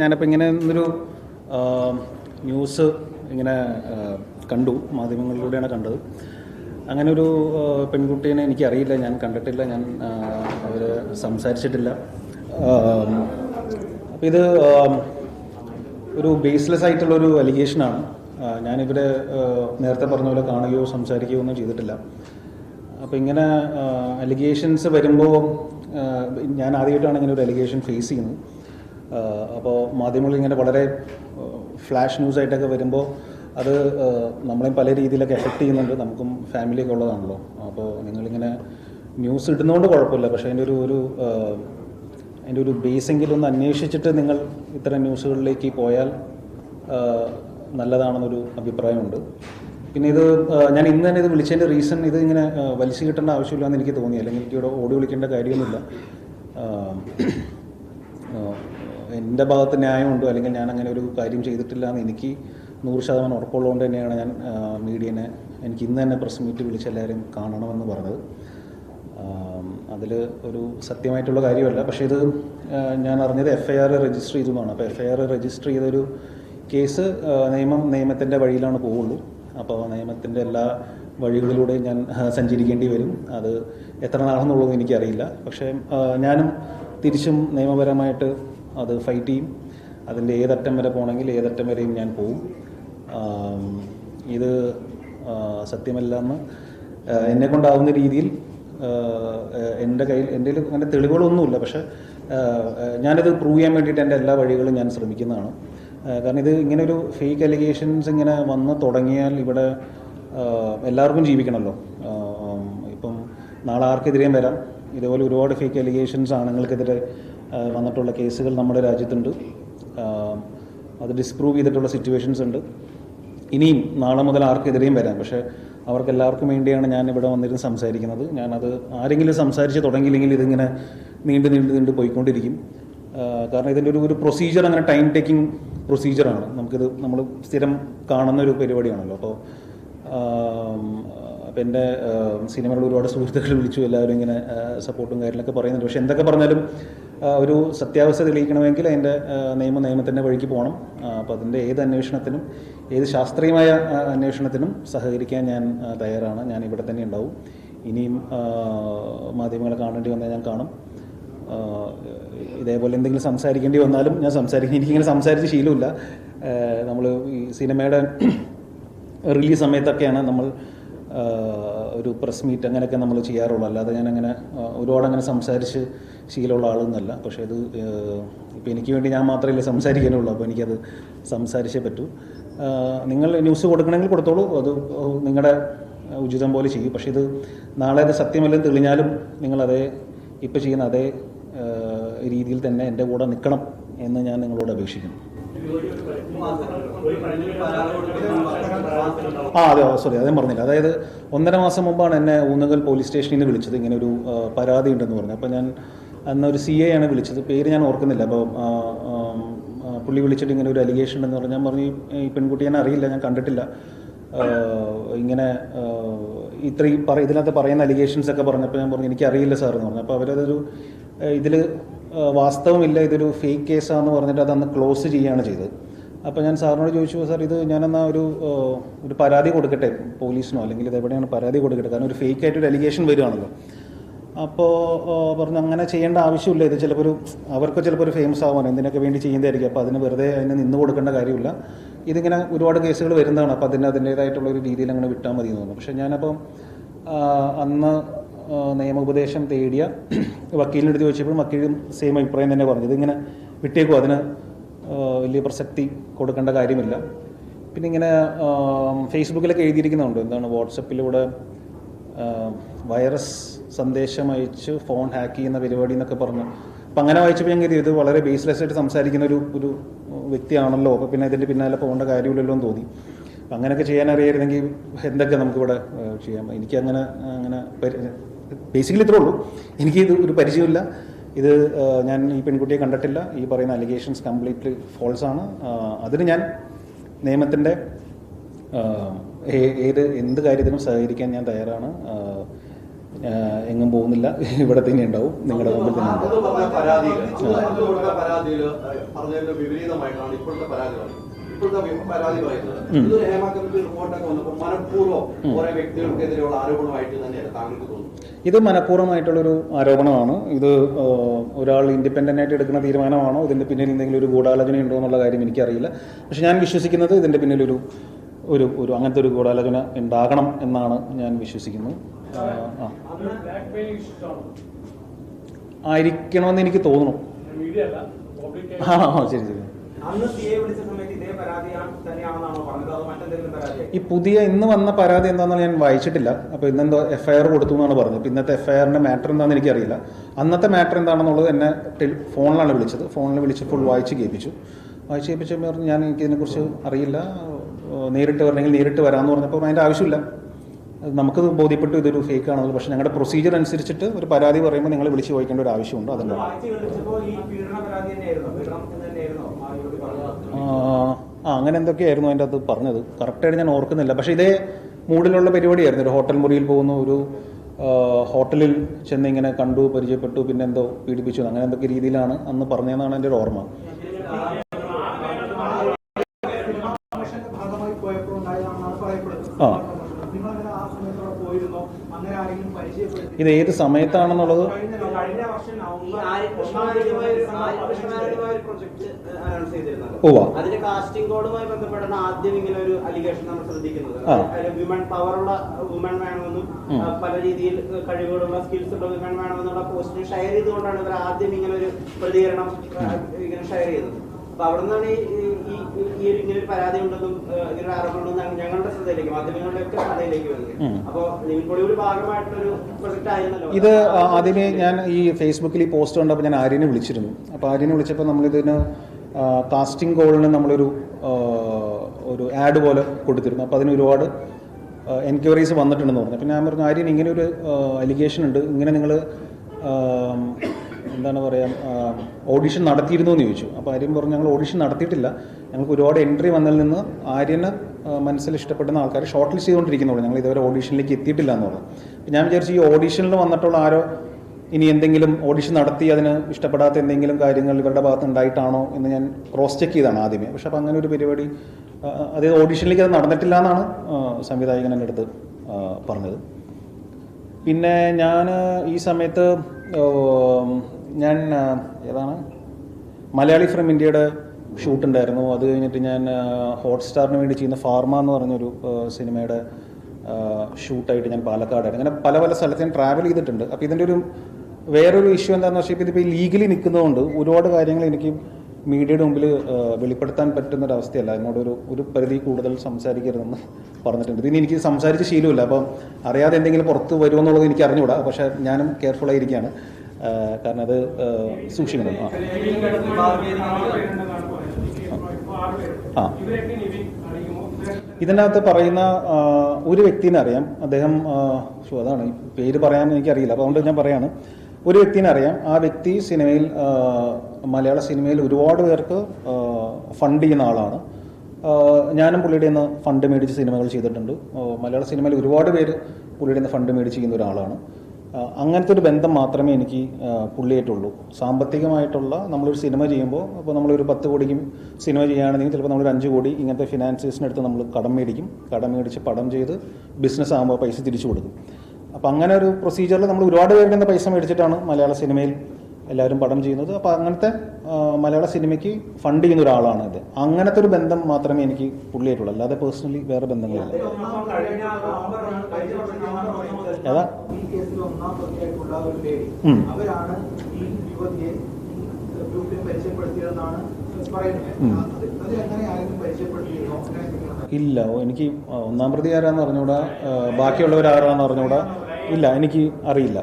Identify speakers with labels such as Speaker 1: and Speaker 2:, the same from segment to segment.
Speaker 1: ഞാനിപ്പോൾ ഇങ്ങനെ ഒരു ന്യൂസ് ഇങ്ങനെ കണ്ടു. മാധ്യമങ്ങളിലൂടെയാണ് കണ്ടത്. അങ്ങനെ ഒരു പെൺകുട്ടീനെ എനിക്കറിയില്ല. ഞാൻ കണ്ടിട്ടില്ല. ഞാൻ അവർ സംസാരിച്ചിട്ടില്ല. അപ്പം ഇത് ഒരു ബേസ്ലെസ് ആയിട്ടുള്ളൊരു അലിഗേഷനാണ് ഞാനിവരെ നേരത്തെ പറഞ്ഞ പോലെ കാണുകയോ സംസാരിക്കുകയോ ഒന്നും ചെയ്തിട്ടില്ല. അപ്പോൾ ഇങ്ങനെ അലിഗേഷൻസ് വരുമ്പോൾ ഞാൻ ആദ്യമായിട്ടാണ് ഇങ്ങനെ ഒരു അലിഗേഷൻ ഫേസ് ചെയ്യുന്നത്. അപ്പോൾ മാധ്യമങ്ങൾ ഇങ്ങനെ വളരെ ഫ്ലാഷ് ന്യൂസ് ആയിട്ടൊക്കെ വരുമ്പോൾ അത് നമ്മളെയും പല രീതിയിലൊക്കെ എഫക്റ്റ് ചെയ്യുന്നുണ്ട്. നമുക്കും ഫാമിലിയൊക്കെ ഉള്ളതാണല്ലോ. അപ്പോൾ നിങ്ങളിങ്ങനെ ന്യൂസ് ഇടുന്നതുകൊണ്ട് കുഴപ്പമില്ല. പക്ഷേ അതിന്റെ ഒരു ഒരു അതിന്റെ ഒരു ബേസെങ്കിലും ഒന്ന് അന്വേഷിച്ചിട്ട് നിങ്ങൾ ഇത്തരം ന്യൂസുകളിലേക്ക് പോയാൽ നല്ലതാണെന്നൊരു അഭിപ്രായമുണ്ട്. പിന്നെ ഇത് ഞാൻ ഇന്ന് തന്നെ ഇത് വിളിച്ചതിന്റെ റീസൺ ഇത് ഇങ്ങനെ വലിച്ചു കിട്ടേണ്ട ആവശ്യമില്ലാന്ന് എനിക്ക് തോന്നി. അല്ലെങ്കിൽ എനിക്ക് ഇവിടെ ഓടി വിളിക്കേണ്ട കാര്യമൊന്നുമില്ല. എന്റെ ഭാഗത്ത് ന്യായമുണ്ടോ? അല്ലെങ്കിൽ ഞാൻ അങ്ങനെ ഒരു കാര്യം ചെയ്തിട്ടില്ല എന്ന് എനിക്ക് നൂറ് ശതമാനം ഉറപ്പുള്ളതുകൊണ്ട് തന്നെയാണ് ഞാൻ മീഡിയനെ എനിക്ക് ഇന്ന് തന്നെ പ്രസ് മീറ്റ് വിളിച്ച് എല്ലാവരും കാണണമെന്ന് പറഞ്ഞത്. അതിൽ ഒരു സത്യമായിട്ടുള്ള കാര്യമല്ല. പക്ഷേ ഇത് ഞാൻ അറിഞ്ഞത് എഫ് ഐ ആർ രജിസ്റ്റർ ചെയ്തു എന്നാണ് അപ്പോൾ എഫ് ഐ ആർ രജിസ്റ്റർ ചെയ്തൊരു കേസ് നിയമം നിയമത്തിന്റെ വഴിയിലാണ് പോവുള്ളൂ അപ്പോൾ നിയമത്തിന്റെ എല്ലാ വഴികളിലൂടെ ഞാൻ സഞ്ചരിക്കേണ്ടി വരും. അത് എത്ര നാളെന്നുള്ളതെന്ന് എനിക്കറിയില്ല. പക്ഷേ ഞാനും തിരിച്ചും നിയമപരമായിട്ട് അത് ഫൈറ്റ് ചെയ്യും. അതിന്റെ ഏതറ്റം വരെ പോകണമെങ്കിൽ ഏതറ്റം വരെയും ഞാൻ പോവും. ഇത് സത്യമല്ല എന്ന് എന്നെ കൊണ്ടാവുന്ന രീതിയിൽ എന്റെ കയ്യിൽ എന്റെ കയ്യിൽ അങ്ങനെ തെളിവുകളൊന്നുമില്ല. പക്ഷേ ഞാനിത് പ്രൂവ് ചെയ്യാൻ വേണ്ടിയിട്ട് എന്റെ എല്ലാ വഴികളും ഞാൻ ശ്രമിക്കുന്നതാണ്. കാരണം ഇത് ഇങ്ങനെ ഒരു ഫേക്ക് അലിഗേഷൻസ് ഇങ്ങനെ വന്ന് തുടങ്ങിയാൽ ഇവിടെ എല്ലാവർക്കും ജീവിക്കണമല്ലോ. ഇപ്പം നാളെ ആർക്കെതിരെയും വരാം. ഇതുപോലെ ഒരുപാട് ഫേക്ക് അലിഗേഷൻസ് ആണുങ്ങൾക്കെതിരെ വന്നിട്ടുള്ള കേസുകൾ നമ്മുടെ രാജ്യത്തുണ്ട്. അത് ഡിസ്പ്രൂവ് ചെയ്തിട്ടുള്ള സിറ്റുവേഷൻസ് ഉണ്ട്. ഇനിയും നാളെ മുതൽ ആർക്കെതിരെയും വരാം. പക്ഷേ അവർക്ക് എല്ലാവർക്കും വേണ്ടിയാണ് ഞാൻ ഇവിടെ വന്നിരുന്ന് സംസാരിക്കുന്നത്. ഞാനത് ആരെങ്കിലും സംസാരിച്ച് തുടങ്ങിയില്ലെങ്കിൽ ഇതിങ്ങനെ നീണ്ടു നീണ്ടു നീണ്ടു പോയിക്കൊണ്ടിരിക്കും. കാരണം ഇതിന്റെ ഒരു ഒരു പ്രൊസീജിയർ അങ്ങനെ ടൈം ടേക്കിംഗ് പ്രൊസീജിയറാണ് നമുക്കിത് നമ്മൾ സ്ഥിരം കാണുന്ന ഒരു പരിപാടിയാണല്ലോ. അപ്പോൾ അപ്പോൾ എന്റെ സിനിമകളിൽ ഒരുപാട് സുഹൃത്തുക്കൾ വിളിച്ചു എല്ലാവരും ഇങ്ങനെ സപ്പോർട്ടും കാര്യങ്ങളൊക്കെ പറയുന്നുണ്ട്. പക്ഷേ എന്തൊക്കെ പറഞ്ഞാലും ഒരു സത്യാവസ്ഥ തെളിയിക്കണമെങ്കിൽ അതിന്റെ നിയമ നിയമത്തിന്റെ വഴിക്ക് പോകണം. അപ്പോൾ അതിന്റെ ഏത് അന്വേഷണത്തിനും ഏത് ശാസ്ത്രീയമായ അന്വേഷണത്തിനും സഹകരിക്കാൻ ഞാൻ തയ്യാറാണ്. ഞാൻ ഇവിടെ തന്നെ ഉണ്ടാവും. ഇനിയും മാധ്യമങ്ങളെ കാണേണ്ടി വന്നാൽ ഞാൻ കാണും. ഇതേപോലെ എന്തെങ്കിലും സംസാരിക്കേണ്ടി വന്നാലും ഞാൻ സംസാരിക്കും. എനിക്കിങ്ങനെ സംസാരിച്ച് ശീലമില്ല. നമ്മൾ ഈ സിനിമയുടെ റിലീസ് സമയത്തൊക്കെയാണ് നമ്മൾ ഒരു പ്രസ് മീറ്റ് അങ്ങനെയൊക്കെ നമ്മൾ ചെയ്യാറുള്ളൂ. അല്ലാതെ ഞാൻ അങ്ങനെ ഒരുപാട് അങ്ങനെ സംസാരിച്ച് ശീലമുള്ള ആളൊന്നുമല്ല പക്ഷേ അത് ഇപ്പോൾ എനിക്ക് വേണ്ടി ഞാൻ മാത്രമല്ലേ സംസാരിക്കാനുള്ളൂ. അപ്പോൾ എനിക്കത് സംസാരിച്ചേ പറ്റൂ. നിങ്ങൾ ന്യൂസ് കൊടുക്കണമെങ്കിൽ കൊടുത്തോളൂ. അത് നിങ്ങളുടെ ഉചിതം പോലെ ചെയ്യും. പക്ഷേ ഇത് നാളെ അത് സത്യമല്ലെന്ന് തെളിഞ്ഞാലും നിങ്ങളതേ ഇപ്പോൾ ചെയ്യുന്ന അതേ രീതിയിൽ തന്നെ എന്റെ കൂടെ നിൽക്കണം എന്ന് ഞാൻ നിങ്ങളോട് അപേക്ഷിക്കുന്നു. ആ അതെ സോറി അതേ പറഞ്ഞില്ല. അതായത് ഒന്നര മാസം മുമ്പാണ് എന്നെ ഊന്നുകൽ പോലീസ് സ്റ്റേഷനിൽ വിളിച്ചത്. ഇങ്ങനെ ഒരു പരാതി ഉണ്ടെന്ന് പറഞ്ഞു. അപ്പോൾ ഞാൻ അന്ന് ഒരു സി എ ആണ് വിളിച്ചത്. പേര് ഞാൻ ഓർക്കുന്നില്ല. അപ്പോൾ പുള്ളി വിളിച്ചിട്ട് ഇങ്ങനെ ഒരു അലിഗേഷൻ എന്ന് പറഞ്ഞാൽ ഞാൻ പറഞ്ഞു "ഈ- പെൺകുട്ടി ഞാൻ അറിയില്ല ഞാൻ കണ്ടിട്ടില്ല. ഇങ്ങനെ ഇത്രയും പറ ഇതിനകത്ത് പറയുന്ന അലിഗേഷൻസ് ഒക്കെ പറഞ്ഞപ്പോൾ ഞാൻ പറഞ്ഞു എനിക്കറിയില്ല സാർ എന്ന് പറഞ്ഞു. അപ്പോൾ അവരതൊരു ഇതിൽ വാസ്തവമില്ല ഇതൊരു ഫേക്ക് കേസാന്ന് പറഞ്ഞിട്ട് അതന്ന് ക്ലോസ് ചെയ്യുകയാണ് ചെയ്തത്. അപ്പോൾ ഞാൻ സാറിനോട് ചോദിച്ചു സാർ ഇത് ഞാനെന്നാ ഒരു ഒരു പരാതി കൊടുക്കട്ടെ? പോലീസിനോ അല്ലെങ്കിൽ ഇത് എവിടെയാണ് പരാതി കൊടുക്കട്ടെ? കാരണം ഒരു ഫേക്ക് ആയിട്ട് ഒരു അലിഗേഷൻ വരുവാണല്ലോ. അപ്പോൾ പറഞ്ഞു അങ്ങനെ ചെയ്യേണ്ട ആവശ്യമില്ല. ഇത് ചിലപ്പോൾ ഒരു അവർക്ക് ചിലപ്പോൾ ഒരു ഫേമസ് ആവാൻ എന്തിനൊക്കെ വേണ്ടി ചെയ്യുന്നതായിരിക്കും. അപ്പോൾ അതിന് വെറുതെ അതിന് നിന്ന് കൊടുക്കേണ്ട കാര്യമില്ല. ഇതിങ്ങനെ ഒരുപാട് കേസുകൾ വരുന്നതാണ്. അപ്പോൾ അതിന് അതിന്റേതായിട്ടുള്ള ഒരു രീതിയിൽ അങ്ങനെ വിട്ടാൽ മതി എന്ന് തോന്നുന്നു. പക്ഷേ ഞാനപ്പം അന്ന് നിയമോപദേശം തേടിയ വക്കീലിനെടുത്ത് ചോദിച്ചപ്പോഴും വക്കീലും സെയിം അഭിപ്രായം തന്നെ പറഞ്ഞു. ഇതിങ്ങനെ വിട്ടേക്കും. അതിന് വലിയ പ്രസക്തി കൊടുക്കേണ്ട കാര്യമില്ല. പിന്നെ ഇങ്ങനെ ഫേസ്ബുക്കിലൊക്കെ എഴുതിയിരിക്കുന്നുണ്ട്. എന്താണ് വാട്സപ്പിലൂടെ വൈറസ് സന്ദേശം അയച്ച് ഫോൺ ഹാക്ക് ചെയ്യുന്ന പരിപാടി എന്നൊക്കെ പറഞ്ഞു. അപ്പം അങ്ങനെ വായിച്ചപ്പോൾ ഞാൻ കരുതി ഇത് വളരെ ബേസ്ലെസ് ആയിട്ട് സംസാരിക്കുന്ന ഒരു ഒരു വ്യക്തിയാണല്ലോ. അപ്പോൾ പിന്നെ ഇതിന്റെ പിന്നാലെ പോകേണ്ട കാര്യമില്ലല്ലോ എന്ന് തോന്നി. അപ്പം അങ്ങനെയൊക്കെ ചെയ്യാൻ അറിയായിരുന്നെങ്കിൽ എന്തൊക്കെ നമുക്കിവിടെ ചെയ്യാം. എനിക്ക് അങ്ങനെ അങ്ങനെ ബേസിക്കലി ഇത്രേ ഉള്ളൂ. എനിക്ക് ഇത് ഒരു പരിചയമില്ല ഇത് ഞാൻ ഈ പെൺകുട്ടിയെ കണ്ടിട്ടില്ല. ഈ പറയുന്ന അലിഗേഷൻസ് കംപ്ലീറ്റ്ലി ഫോൾസ് ആണ്. അതിന് ഞാൻ നിയമത്തിന്റെ ഏത് എന്ത് കാര്യത്തിനും സഹകരിക്കാൻ ഞാൻ തയ്യാറാണ്. എങ്ങും പോകുന്നില്ല. ഇവിടെ തന്നെ ഉണ്ടാവും. നിങ്ങളുടെ മുമ്പിൽ തന്നെ ഉണ്ടാവും.
Speaker 2: പരാതി പറയുന്നത് ഇപ്പോഴത്തെ വി- പരാതി ഇതൊരു ഹേമ കമ്മിറ്റി റിപ്പോർട്ടൊക്കെ വന്നപ്പോൾ മനഃപൂർവം കുറെ വ്യക്തികൾക്കെതിരെയുള്ള ആരോപണമായിട്ട് തന്നെയാണ് താങ്കൾക്ക് തോന്നുന്നത്
Speaker 1: ഇത് മനഃപൂർവമായിട്ടുള്ളൊരു ആരോപണമാണ്. ഇത് ഒരാൾ ഇൻഡിപെൻഡന്റ് ആയിട്ട് എടുക്കുന്ന തീരുമാനമാണോ? ഇതിന്റെ പിന്നിൽ എന്തെങ്കിലും ഒരു ഗൂഢാലോചന ഉണ്ടോ എന്നുള്ള കാര്യം എനിക്കറിയില്ല. പക്ഷെ ഞാൻ വിശ്വസിക്കുന്നത് ഇതിന്റെ പിന്നിലൊരു ഒരു ഒരു അങ്ങനത്തെ ഒരു ഗൂഢാലോചന ഉണ്ടാകണം എന്നാണ് ഞാൻ വിശ്വസിക്കുന്നത്. ആയിരിക്കണമെന്ന് എനിക്ക് തോന്നുന്നു. ആ ശരി ശരി. ഈ പുതിയ ഇന്ന് വന്ന പരാതി എന്താണെന്ന് ഞാൻ വായിച്ചിട്ടില്ല. അപ്പോൾ ഇന്നെന്തോ എഫ്ഐആർ ഐ ആർ കൊടുത്തു എന്നാണ് പറഞ്ഞത്. അപ്പോൾ ഇന്നത്തെ എഫ്ഐആറിന്റെ ഐ ആറിന്റെ മാറ്റർ എന്താണെന്ന് എനിക്കറിയില്ല. അന്നത്തെ മാറ്റർ എന്താണെന്നുള്ളത് എന്നെ ഫോണിലാണ് വിളിച്ചത്. ഫോണിൽ വിളിച്ചപ്പോൾ വായിച്ച് കേൾപ്പിച്ചു. വായിച്ച് കേൾപ്പിച്ചപ്പോൾ പറഞ്ഞു ഞാൻ എനിക്ക് ഇതിനെക്കുറിച്ച് അറിയില്ല. നേരിട്ട് വരണമെങ്കിൽ നേരിട്ട് വരാമെന്ന് പറഞ്ഞപ്പോൾ അതിന്റെ ആവശ്യമില്ല. നമുക്ക് ബോധ്യപ്പെട്ടു ഇതൊരു ഫേക്ക് ആണെന്ന് പക്ഷേ ഞങ്ങളുടെ പ്രൊസീജിയർ അനുസരിച്ചിട്ട് ഒരു പരാതി പറയുമ്പോൾ നിങ്ങൾ വിളിച്ച് ചോദിക്കേണ്ട ഒരു ആവശ്യമുണ്ട്.
Speaker 3: അതുകൊണ്ട് ആ,
Speaker 1: അങ്ങനെ എന്തൊക്കെയായിരുന്നു അതിന്റെ അത് പറഞ്ഞത്? കറക്റ്റായിട്ട് ഞാൻ ഓർക്കുന്നില്ല. പക്ഷേ ഇതേ മൂഡിലുള്ള പരിപാടിയായിരുന്നു. ഒരു ഹോട്ടൽ മുറിയിൽ പോകുന്ന ഒരു ഹോട്ടലിൽ ചെന്ന് ഇങ്ങനെ കണ്ടു പരിചയപ്പെട്ടു പിന്നെ എന്തോ പീഡിപ്പിച്ചു അങ്ങനെ എന്തൊക്കെ രീതിയിലാണ് അന്ന് പറഞ്ഞതെന്നാണ് എന്റെ ഒരു ഓർമ്മ
Speaker 4: കമ്മീഷന്റെ ഭാഗമായി പോയപ്പോൾ ഉണ്ടായതാണെന്നാണ് പറയപ്പെടുന്നത്
Speaker 1: ആ.
Speaker 4: നിങ്ങൾ അങ്ങനെ ആ സമയത്തോടെ പോയിരുന്നോ അങ്ങനെ ആരെങ്കിലും പരിചയപ്പെടുത്തി
Speaker 1: ഇത് ഏത് സമയത്താണെന്നുള്ളത്
Speaker 4: കഴിഞ്ഞ
Speaker 3: കഴിഞ്ഞ വർഷം
Speaker 5: ഈ
Speaker 3: നവംബർ
Speaker 5: ആര്യകൃഷ്ണമാരുമായ ഒരു ആര്യകൃഷ്ണമാരുമായ ഒരു പ്രൊജക്ട് അനൗൺസ് ഏത്
Speaker 1: സമയത്താണെന്നുള്ളത്?
Speaker 5: അതിന്റെ കാസ്റ്റിംഗ് കോഡുമായി ബന്ധപ്പെട്ടാണ് ആദ്യം ഇങ്ങനെ ഒരു അലിഗേഷൻ നമ്മൾ ശ്രദ്ധിക്കുന്നത്. പവറുള്ള വുമൺ വേണമെന്നും. പല രീതിയിൽ കഴിവുകളുള്ള സ്കിൽസ് ഉള്ള വിമൻ വേണമെന്നുള്ള പോസ്റ്റ് ഷെയർ ചെയ്തുകൊണ്ടാണ് ഇവർ ആദ്യം ഇങ്ങനെ ഒരു പ്രതികരണം ഇങ്ങനെ ഷെയർ ചെയ്തത്. അപ്പൊ അവിടെ നിന്നാണ് ഈ ഇങ്ങനെ ഒരു പരാതി ഉണ്ടെന്നും ഇങ്ങനെ ഒരു ആരോപണം ഞങ്ങളുടെ ശ്രദ്ധയിലേക്ക് മാധ്യമങ്ങളുടെ ഒക്കെ ശ്രദ്ധയിലേക്ക് വന്നത്. അപ്പൊ ഒരു ഭാഗമായിട്ടൊരു പ്രൊജക്ട് ആയിരുന്നല്ലോ.
Speaker 1: ഇത് അതിന് ആദ്യമേ ഞാൻ ഈ ഫേസ്ബുക്കിൽ ഈ പോസ്റ്റ് കണ്ടപ്പോൾ ഞാൻ ആര്യനെ വിളിച്ചിരുന്നു. അപ്പോൾ ആര്യനെ വിളിച്ചപ്പോൾ നമ്മളിതിന് കാസ്റ്റിംഗ് കോളിന് നമ്മളൊരു ഒരു ആഡ് പോലെ കൊടുത്തിരുന്നു. അപ്പോൾ അതിന് ഒരുപാട് എൻക്വയറീസ് വന്നിട്ടുണ്ടെന്ന് പറഞ്ഞു അപ്പോൾ ഞാൻ പറഞ്ഞു ആര്യൻ ഇങ്ങനെ ഒരു അലിഗേഷൻ ഉണ്ട്. ഇങ്ങനെ നിങ്ങൾ എന്താണ് പറയുക ഓഡിഷൻ നടത്തിയിരുന്നു എന്ന് ചോദിച്ചു. അപ്പോൾ ആര്യൻ പറഞ്ഞു ഞങ്ങൾ ഓഡിഷൻ നടത്തിയിട്ടില്ല. ഞങ്ങൾക്ക് ഒരുപാട് എൻട്രി വന്നതിൽ നിന്ന് ആര്യന് മനസ്സിൽ ഇഷ്ടപ്പെടുന്ന ആൾക്കാർ ഷോർട്ട് ലിസ്റ്റ് ചെയ്തുകൊണ്ടിരിക്കുന്നുള്ളൂ. ഞങ്ങൾ ഇതുവരെ ഓഡിഷനിലേക്ക് എത്തിയിട്ടില്ല എന്ന് പറഞ്ഞു. അപ്പോൾ ഞാൻ വിചാരിച്ചു ഈ ഓഡിഷനിൽ വന്നിട്ടുള്ള ആരോ ഇനി എന്തെങ്കിലും ഓഡിഷൻ നടത്തി അതിന് ഇഷ്ടപ്പെടാത്ത എന്തെങ്കിലും കാര്യങ്ങൾ ഇവരുടെ ഭാഗത്ത് ഉണ്ടായിട്ടാണോ എന്ന് ഞാൻ ക്രോസ് ചെക്ക് ചെയ്താണ് ആദ്യമേ. പക്ഷെ അപ്പം അങ്ങനെ ഒരു പരിപാടി അതായത് ഓഡിഷനിലേക്ക് അത് നടന്നിട്ടില്ല എന്നാണ് സംവിധായകൻ എന്റെ അടുത്ത് പറഞ്ഞത്. പിന്നെ ഞാൻ ഈ സമയത്ത് ഞാൻ ഏതാണ്? മലയാളി ഫ്രം ഇന്ത്യയുടെ ഷൂട്ട് ഉണ്ടായിരുന്നു. അത് കഴിഞ്ഞിട്ട് ഞാൻ ഹോട്ട്സ്റ്റാറിന് വേണ്ടി ചെയ്യുന്ന ഫാർമ എന്ന് പറഞ്ഞൊരു സിനിമയുടെ ഷൂട്ടായിട്ട് ഞാൻ പാലക്കാടായിരുന്നു. അങ്ങനെ പല പല സ്ഥലത്ത് ഞാൻ ട്രാവൽ ചെയ്തിട്ടുണ്ട്. അപ്പോൾ ഇതിന്റെ ഒരു വേറൊരു ഇഷ്യൂ എന്താണെന്ന് വെച്ചാൽ ഇതിപ്പോൾ ലീഗലി നിൽക്കുന്നതുകൊണ്ട് ഒരുപാട് കാര്യങ്ങൾ എനിക്ക് മീഡിയയുടെ മുമ്പിൽ വെളിപ്പെടുത്താൻ പറ്റുന്ന ഒരു അവസ്ഥയല്ല എന്നോടൊരു ഒരു പരിധി കൂടുതൽ സംസാരിക്കരുതെന്ന് പറഞ്ഞിട്ടുണ്ട്. ഇനി എനിക്ക് സംസാരിച്ച് ശീലമില്ല. അപ്പം അറിയാതെ എന്തെങ്കിലും പുറത്ത് വരുമെന്നുള്ളത് എനിക്ക് അറിഞ്ഞുകൂടാ. പക്ഷേ ഞാനും കെയർഫുൾ ആയിരിക്കുകയാണ് കാരണം അത് സൂക്ഷിക്കണം. ആ. ഇതിനകത്ത് പറയുന്ന ഒരു വ്യക്തിനെ അറിയാം. അദ്ദേഹം അതാണ്. പേര് പറയാൻ എനിക്കറിയില്ല. അപ്പോൾ അതുകൊണ്ട് ഞാൻ പറയാണ്. ഒരു വ്യക്തിനെ അറിയാം. ആ വ്യക്തി സിനിമയിൽ മലയാള സിനിമയിൽ ഒരുപാട് പേർക്ക് ഫണ്ട് ചെയ്യുന്ന ആളാണ്. ഞാനും പുള്ളിയുടെ നിന്ന് ഫണ്ട് മേടിച്ച് സിനിമകൾ ചെയ്തിട്ടുണ്ട്. മലയാള സിനിമയിൽ ഒരുപാട് പേര് പുള്ളിയുടെ നിന്ന് ഫണ്ട് മേടിച്ച് ചെയ്യുന്ന ഒരാളാണ്. അങ്ങനത്തെ ഒരു ബന്ധം മാത്രമേ എനിക്ക് പുള്ളിയായിട്ടുള്ളൂ. സാമ്പത്തികമായിട്ടുള്ള നമ്മളൊരു സിനിമ ചെയ്യുമ്പോൾ അപ്പോൾ നമ്മളൊരു പത്ത് കോടിക്കും സിനിമ ചെയ്യുകയാണെങ്കിൽ ചിലപ്പോൾ നമ്മളൊരു അഞ്ച് കോടി ഇങ്ങനത്തെ ഫിനാൻസേഴ്സിനടുത്ത് നമ്മൾ കടം മേടിക്കും. കടം മേടിച്ച് പടം ചെയ്ത് ബിസിനസ് ആകുമ്പോൾ പൈസ തിരിച്ചു കൊടുക്കും. അപ്പോൾ അങ്ങനെ ഒരു പ്രൊസീജിയറിൽ നമ്മൾ ഒരുപാട് പേരുടെ പൈസ മേടിച്ചിട്ടാണ് മലയാള സിനിമയിൽ എല്ലാവരും പടം ചെയ്യുന്നത്. അപ്പോൾ അങ്ങനത്തെ മലയാള സിനിമയ്ക്ക് ഫണ്ട് ചെയ്യുന്ന ഒരാളാണ് ഇത്. അങ്ങനത്തെ ഒരു ബന്ധം മാത്രമേ എനിക്ക് പുള്ളിയായിട്ടുള്ളൂ അല്ലാതെ പേഴ്സണലി വേറെ ബന്ധങ്ങളില്ല. ഏതാ? ഇല്ല. എനിക്ക് ഒന്നാം പ്രതി ആരാന്ന് അറിഞ്ഞൂടാ ബാക്കിയുള്ളവരാരാന്ന് പറഞ്ഞുകൂടാ? അറിഞ്ഞൂടാ ഇല്ല എനിക്ക് അറിയില്ല.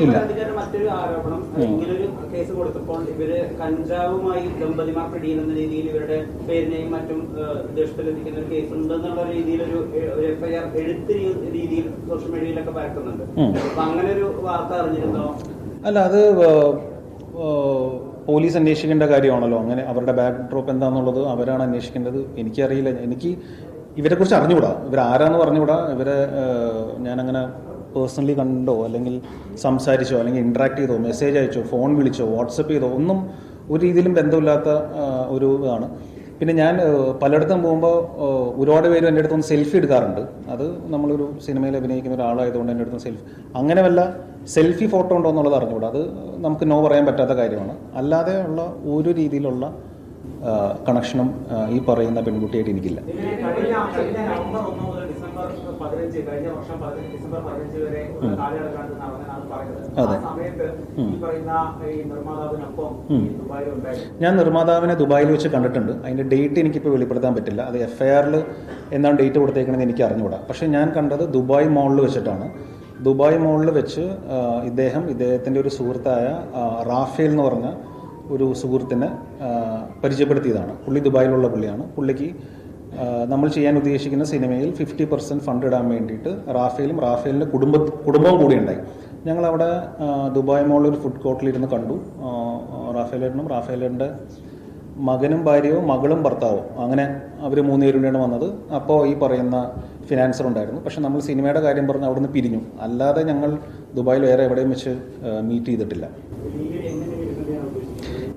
Speaker 1: ഇല്ല.
Speaker 5: മറ്റൊരു ആരോപണം. ഇങ്ങനൊരു കേസ് കൊടുത്തപ്പോൾ ഇവർ കഞ്ചാവുമായി ദമ്പതിമാർ രീതിയിൽ ഇവരുടെ പേരിനെയും മറ്റും ഒരു കേസ് ഉണ്ടെന്നുള്ള രീതിയിൽ ഒരു എഫ്ഐആർ എഴുത്ത് രീതിയിൽ സോഷ്യൽ മീഡിയയിലൊക്കെ പരക്കുന്നുണ്ട്
Speaker 1: ഉം.
Speaker 5: അപ്പൊ അങ്ങനെ ഒരു വാർത്ത അറിഞ്ഞിരുന്നോ?
Speaker 1: അല്ല അത് പോലീസ് അന്വേഷിക്കേണ്ട കാര്യമാണല്ലോ. അങ്ങനെ അവരുടെ ബാക്ക് ഡ്രോപ്പ് എന്താണെന്നുള്ളത് അവരാണ് അന്വേഷിക്കേണ്ടത്. എനിക്കറിയില്ല. എനിക്ക് ഇവരെക്കുറിച്ച് അറിഞ്ഞുകൂടാ. ഇവരാരാന്ന് പറഞ്ഞുകൂടാ. ഇവരെ ഞാനങ്ങനെ പേഴ്സണലി കണ്ടോ അല്ലെങ്കിൽ സംസാരിച്ചോ അല്ലെങ്കിൽ ഇൻട്രാക്ട് ചെയ്തോ മെസ്സേജ് അയച്ചോ ഫോൺ വിളിച്ചോ വാട്സപ്പ് ചെയ്തോ ഒന്നും ഒരു രീതിയിലും ബന്ധമില്ലാത്ത ഒരു ഇതാണ്. പിന്നെ ഞാൻ പലയിടത്തും പോകുമ്പോൾ ഒരുപാട് പേര് എന്റെ അടുത്തൊന്ന് സെൽഫി എടുക്കാറുണ്ട്. അത് നമ്മളൊരു സിനിമയിൽ അഭിനയിക്കുന്ന ഒരാളായതുകൊണ്ട് എന്റെ അടുത്ത് സെൽഫി അങ്ങനെ വല്ല സെൽഫി ഫോട്ടോ ഉണ്ടോ എന്നുള്ളത് അറിഞ്ഞുകൂടാ. അത് നമുക്ക് നോ പറയാൻ പറ്റാത്ത കാര്യമാണ്. അല്ലാതെ ഉള്ള ഒരു രീതിയിലുള്ള കണക്ഷനും ഈ പറയുന്ന പെൺകുട്ടിയായിട്ട് എനിക്കില്ല.
Speaker 3: ഡിസംബർ പതിനഞ്ച് കഴിഞ്ഞ വർഷം പതിനഞ്ച് ഡിസംബർ പതിനഞ്ച് വരെ ഉള്ള കാലയളവിലാണ് നടന്നതെന്നാണ് പറയുന്നത്. ആ
Speaker 1: അതെ.
Speaker 3: സമയത്ത് ഈ പറയുന്ന ഈ നിർമ്മാതാവിനൊപ്പം
Speaker 1: ഞാൻ നിർമ്മാതാവിനെ ദുബായിൽ വെച്ച് കണ്ടിട്ടുണ്ട്. അതിന്റെ ഡേറ്റ് എനിക്കിപ്പോൾ വെളിപ്പെടുത്താൻ പറ്റില്ല. അത് എഫ് ഐ ആറിൽ എന്താണ് ഡേറ്റ് കൊടുത്തേക്കണമെന്ന് എനിക്ക് അറിഞ്ഞുകൂടാ. പക്ഷേ ഞാൻ കണ്ടത് ദുബായ് മോളിൽ വെച്ചിട്ടാണ്. ദുബായ് മോളിൽ വെച്ച് ഇദ്ദേഹം ഇദ്ദേഹത്തിന്റെ ഒരു സുഹൃത്തായ റാഫേൽ എന്ന് പറഞ്ഞ ഒരു സുഹൃത്തിനെ പരിചയപ്പെടുത്തിയതാണ്. പുള്ളി ദുബായിലുള്ള പുള്ളിയാണ്. പുള്ളിക്ക് നമ്മൾ ചെയ്യാൻ ഉദ്ദേശിക്കുന്ന സിനിമയിൽ ഫിഫ്റ്റി പെർസെന്റ് ഫണ്ട് ഇടാൻ വേണ്ടിയിട്ട് റാഫേലും റാഫേലിന്റെ കുടുംബ കുടുംബവും കൂടി ഉണ്ടായി. ഞങ്ങളവിടെ ദുബായ് മോളിൽ ഒരു ഫുഡ് കോർട്ടിലിരുന്ന് കണ്ടു. റാഫേലേട്ടനും റാഫേലേട്ടന്റെ മകനും ഭാര്യയും മകളും ഭർത്താവും. അങ്ങനെ അവർ മൂന്നുപേരുടെയാണ് വന്നത്. അപ്പോൾ ഈ പറയുന്ന ഫിനാൻസർ ഉണ്ടായിരുന്നു. പക്ഷെ നമ്മൾ സിനിമയുടെ കാര്യം പറഞ്ഞ് അവിടുന്ന് പിരിഞ്ഞു. അല്ലാതെ ഞങ്ങൾ ദുബായിൽ വേറെ എവിടെയും വെച്ച് മീറ്റ് ചെയ്തിട്ടില്ല.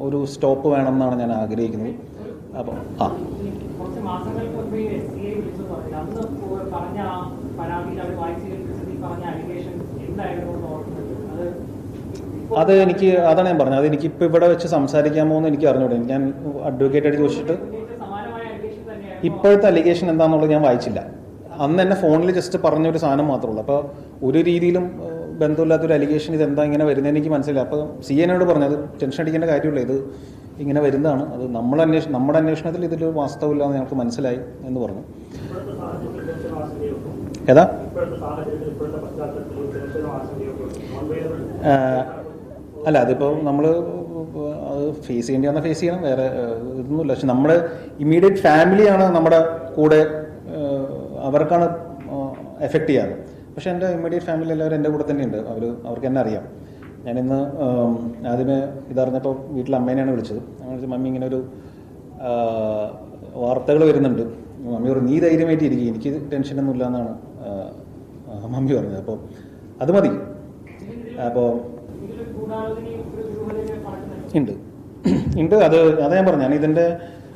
Speaker 1: ഒരു സ്റ്റോപ്പ് വേണമെന്നാണ് ഞാൻ ആഗ്രഹിക്കുന്നത്. അപ്പോൾ ആ.
Speaker 6: അത്
Speaker 1: എനിക്ക് അതാണ് ഞാൻ പറഞ്ഞത്. അത് എനിക്കിപ്പോൾ ഇവിടെ വെച്ച് സംസാരിക്കാമോ എന്ന് എനിക്ക് അറിഞ്ഞൂടെ. ഞാൻ അഡ്വക്കേറ്റ് ആയിട്ട് ചോദിച്ചിട്ട് ഇപ്പോഴത്തെ അലിഗേഷൻ എന്താണെന്നുള്ളത് ഞാൻ വായിച്ചില്ല. അന്ന് എന്നെ ഫോണിൽ ജസ്റ്റ് പറഞ്ഞൊരു സാധനം മാത്രമേ ഉള്ളൂ. അപ്പോൾ ഒരു രീതിയിലും ബന്ധമില്ലാത്തൊരു അലിഗേഷൻ ഇത് എന്താ ഇങ്ങനെ വരുന്നത് എനിക്ക് മനസ്സിലായി അപ്പോൾ സി പറഞ്ഞു പറഞ്ഞത് ടെൻഷൻ അടിക്കേണ്ട കാര്യമില്ല. ഇത് ഇങ്ങനെ വരുന്നതാണ്. അത് നമ്മൾ അന്വേഷണം നമ്മുടെ അന്വേഷണത്തിൽ ഇതിൽ വാസ്തവമില്ല എന്ന് ഞങ്ങൾക്ക് മനസ്സിലായി എന്ന് പറഞ്ഞു. ഏതാ? അല്ല അതിപ്പോൾ നമ്മൾ അത് ഫേസ് ചെയ്യേണ്ടി വന്നാൽ ഫേസ് ചെയ്യണം. വേറെ ഇതൊന്നുമില്ല. പക്ഷെ നമ്മുടെ ഇമ്മീഡിയറ്റ് ഫാമിലിയാണ് നമ്മുടെ കൂടെ അവർക്കാണ് എഫക്റ്റ് ചെയ്യാറ്. പക്ഷെ എന്റെ ഇമ്മീഡിയറ്റ് ഫാമിലി എല്ലാവരും എന്റെ കൂടെ തന്നെയുണ്ട്. അവർ അവർക്ക് എന്നെ അറിയാം. ഞാനിന്ന് ഇന്ന് ആദ്യമേ ഇതറിഞ്ഞപ്പോൾ വീട്ടിൽ അമ്മേനെയാണ് വിളിച്ചത്. അങ്ങനെ വിളിച്ചു മമ്മി ഇങ്ങനെ ഒരു വാർത്തകൾ വരുന്നുണ്ട്. മമ്മി പറഞ്ഞു നീ ധൈര്യമായിട്ട് ഇരിക്കും. എനിക്ക് ടെൻഷനൊന്നും ഇല്ല എന്നാണ് മമ്മി പറഞ്ഞത്. അപ്പോൾ അത് മതി. അപ്പോൾ ഉണ്ട്. ഉണ്ട്. അത് അതാ ഞാൻ പറഞ്ഞു. ഞാൻ ഇതിന്റെ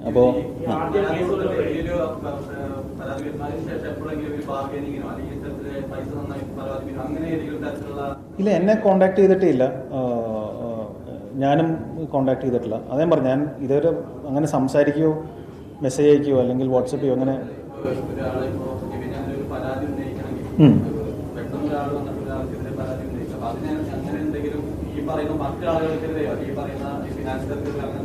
Speaker 1: അപ്പോൾ ഇല്ല എന്നെ കോണ്ടാക്ട് ചെയ്തിട്ടേ ഇല്ല ഞാനും കോണ്ടാക്ട് ചെയ്തിട്ടില്ല. അതേ പറഞ്ഞു ഞാൻ ഇതുവരെ അങ്ങനെ സംസാരിക്കുകയോ മെസ്സേജ് അയക്കുകയോ അല്ലെങ്കിൽ വാട്സപ്പ് ചെയ്യോ അങ്ങനെ
Speaker 2: ഈ പറയുന്ന മറ്റു ആളുകൾക്കെതിരെയോ ഈ പറയുന്ന ഫിനാൻസിയർക്കെതിരെ അങ്ങനെ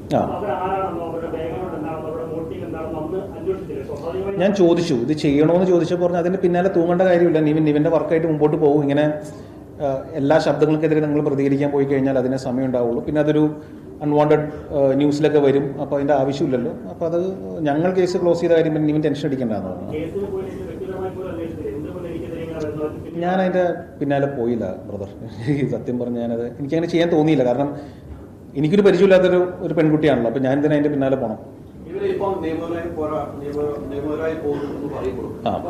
Speaker 7: അവരുടെ ബാക്ക്ഗ്രൗണ്ട് എന്താണെന്നോ അവരുടെ മോട്ടീവ് എന്താണെന്നോ അന്ന് അന്വേഷിച്ചില്ല സ്വാഭാവികമായി
Speaker 1: ഞാൻ ചോദിച്ചു ഇത് ചെയ്യണോന്ന് ചോദിച്ചപ്പോൾ പറഞ്ഞു അതിന് പിന്നാലെ തൂങ്ങേണ്ട കാര്യമില്ല. നിവിൻ നിവിന്റെ വർക്കായിട്ട് മുമ്പോട്ട് പോകും. ഇങ്ങനെ എല്ലാ ശബ്ദങ്ങൾക്കെതിരെ നിങ്ങൾ പ്രതികരിക്കാൻ പോയി കഴിഞ്ഞാൽ അതിന് സമയം ഉണ്ടാവുള്ളൂ പിന്നെ അതൊരു അൺവാണ്ടഡ് ന്യൂസിലൊക്കെ വരും. അപ്പോൾ അതിന്റെ ആവശ്യമില്ലല്ലോ. അപ്പോൾ അത് ഞങ്ങൾ കേസ് ക്ലോസ് ചെയ്ത കാര്യം പിന്നെ നിവിൻ ടെൻഷൻ അടിക്കേണ്ടതെന്ന് പറഞ്ഞു. ഞാൻ അതിന്റെ പിന്നാലെ പോയില്ല ബ്രദർ. സത്യം പറഞ്ഞ് ഞാനത് എനിക്കങ്ങനെ ചെയ്യാൻ തോന്നിയില്ല. കാരണം എനിക്കൊരു പരിചയമില്ലാത്തൊരു ഒരു പെൺകുട്ടിയാണല്ലോ അപ്പോൾ ഞാൻ എന്തിനാ അതിന്റെ പിന്നാലെ പോണം.
Speaker 2: അപ്പൊ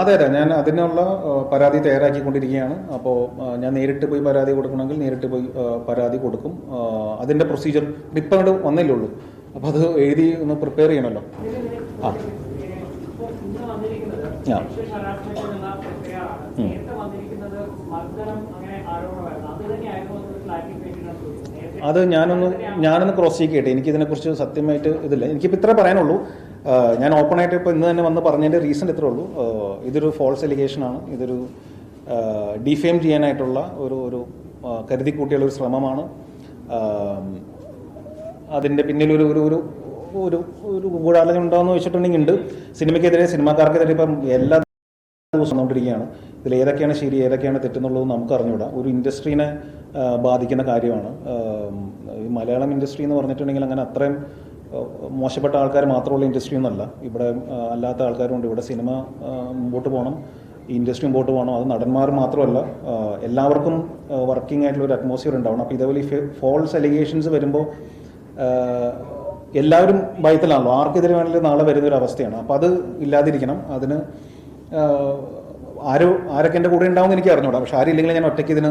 Speaker 1: അതെ അതെ. ഞാൻ അതിനുള്ള പരാതി തയ്യാറാക്കിക്കൊണ്ടിരിക്കുകയാണ്. അപ്പോൾ ഞാൻ നേരിട്ട് പോയി പരാതി കൊടുക്കണമെങ്കിൽ നേരിട്ട് പോയി പരാതി കൊടുക്കും. അതിന്റെ അതിന്റെ പ്രൊസീജിയർ ഇപ്പം അങ്ങോട്ട് വന്നല്ലേ ഉള്ളൂ. അപ്പോൾ അത് എഴുതി ഒന്ന് പ്രിപ്പയർ ചെയ്യണമല്ലോ. ആ.
Speaker 6: അത്
Speaker 1: ഞാനൊന്ന് ഞാനൊന്ന് ക്രോസ് ചെക്ക് എനിക്ക് ഇതിനെക്കുറിച്ച് സത്യമായിട്ട് ഇതില്ല. എനിക്കിപ്പോൾ ഇത്ര പറയാനുള്ളൂ. ഞാൻ ഓപ്പണായിട്ട് ഇപ്പോൾ ഇന്ന് തന്നെ വന്ന് പറഞ്ഞതിന്റെ റീസൺ ഇത്രേ ഉള്ളൂ. ഇതൊരു ഫോൾസ് എലിഗേഷൻ ആണ്. ഇതൊരു ഡിഫെയിം ചെയ്യാനായിട്ടുള്ള ഒരു ഒരു കരുതി കരുതിക്കൂട്ടിയുള്ള ഒരു ശ്രമമാണ്. അതിന്റെ പിന്നിൽ ഒരു ഒരു ഒരു ഒരു ഗൂഢാലോചന ഉണ്ടോയെന്ന് വെച്ചിട്ടുണ്ടെങ്കിൽ ഉണ്ട്. സിനിമയ്ക്കെതിരെ സിനിമാക്കാർക്കെതിരെ ഇപ്പം എല്ലാ ദിവസം വന്നുകൊണ്ടിരിക്കുകയാണ്. ഇതിൽ ഏതൊക്കെയാണ് ശരി ഏതൊക്കെയാണ് തെറ്റെന്നുള്ളത് നമുക്ക് അറിഞ്ഞുകൂടാ. ഒരു ഇൻഡസ്ട്രീനെ ബാധിക്കുന്ന കാര്യമാണ്. ഈ മലയാളം ഇൻഡസ്ട്രി എന്ന് പറഞ്ഞിട്ടുണ്ടെങ്കിൽ അങ്ങനെ അത്രയും മോശപ്പെട്ട ആൾക്കാർ മാത്രമുള്ള ഇൻഡസ്ട്രി ഒന്നല്ല ഇവിടെ അല്ലാത്ത ആൾക്കാരുണ്ട് ഇവിടെ സിനിമ മുമ്പോട്ട് പോകണം. ഇൻഡസ്ട്രി മുമ്പോട്ട് പോകണം. അത് നടന്മാർ മാത്രമല്ല എല്ലാവർക്കും വർക്കിംഗ് ആയിട്ടുള്ള ഒരു അറ്റ്മോസ്ഫിയർ ഉണ്ടാവണം. അപ്പോൾ ഇതേപോലെ ഈ ഫോൾസ് അലിഗേഷൻസ് വരുമ്പോൾ എല്ലാവരും ഭയത്തിലാണല്ലോ. ആർക്കെതിരെ വേണമെങ്കിലും നാളെ വരുന്ന ഒരു അവസ്ഥയാണ്. അപ്പോൾ അത് ഇല്ലാതിരിക്കണം. അതിന് ആരോ ആരൊക്കെ എന്റെ കൂടെ ഉണ്ടാവും എന്ന് എനിക്ക് അറിഞ്ഞൂടാ. പക്ഷെ ആരില്ലെങ്കിൽ ഞാൻ ഒറ്റയ്ക്ക് ഇതിന്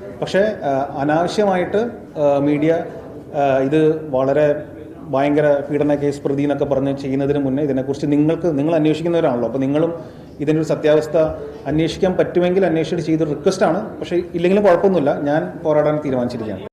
Speaker 1: പക്ഷേ അനാവശ്യമായിട്ട് മീഡിയ ഇത് വളരെ ഭയങ്കര പീഡന കേസ് പ്രതി എന്നൊക്കെ പറഞ്ഞ് ചെയ്യുന്നതിന് മുന്നേ ഇതിനെക്കുറിച്ച് നിങ്ങൾക്ക് നിങ്ങൾ അന്വേഷിക്കുന്നവരാണല്ലോ. അപ്പോൾ നിങ്ങളും ഇതിന്റെ ഒരു സത്യാവസ്ഥ അന്വേഷിക്കാൻ പറ്റുമെങ്കിൽ അന്വേഷിച്ചിട്ട് ചെയ്തൊരു റിക്വസ്റ്റാണ് പക്ഷേ ഇല്ലെങ്കിലും കുഴപ്പമൊന്നുമില്ല. ഞാൻ പോരാടാൻ തീരുമാനിച്ചിരിക്കുകയാണ്.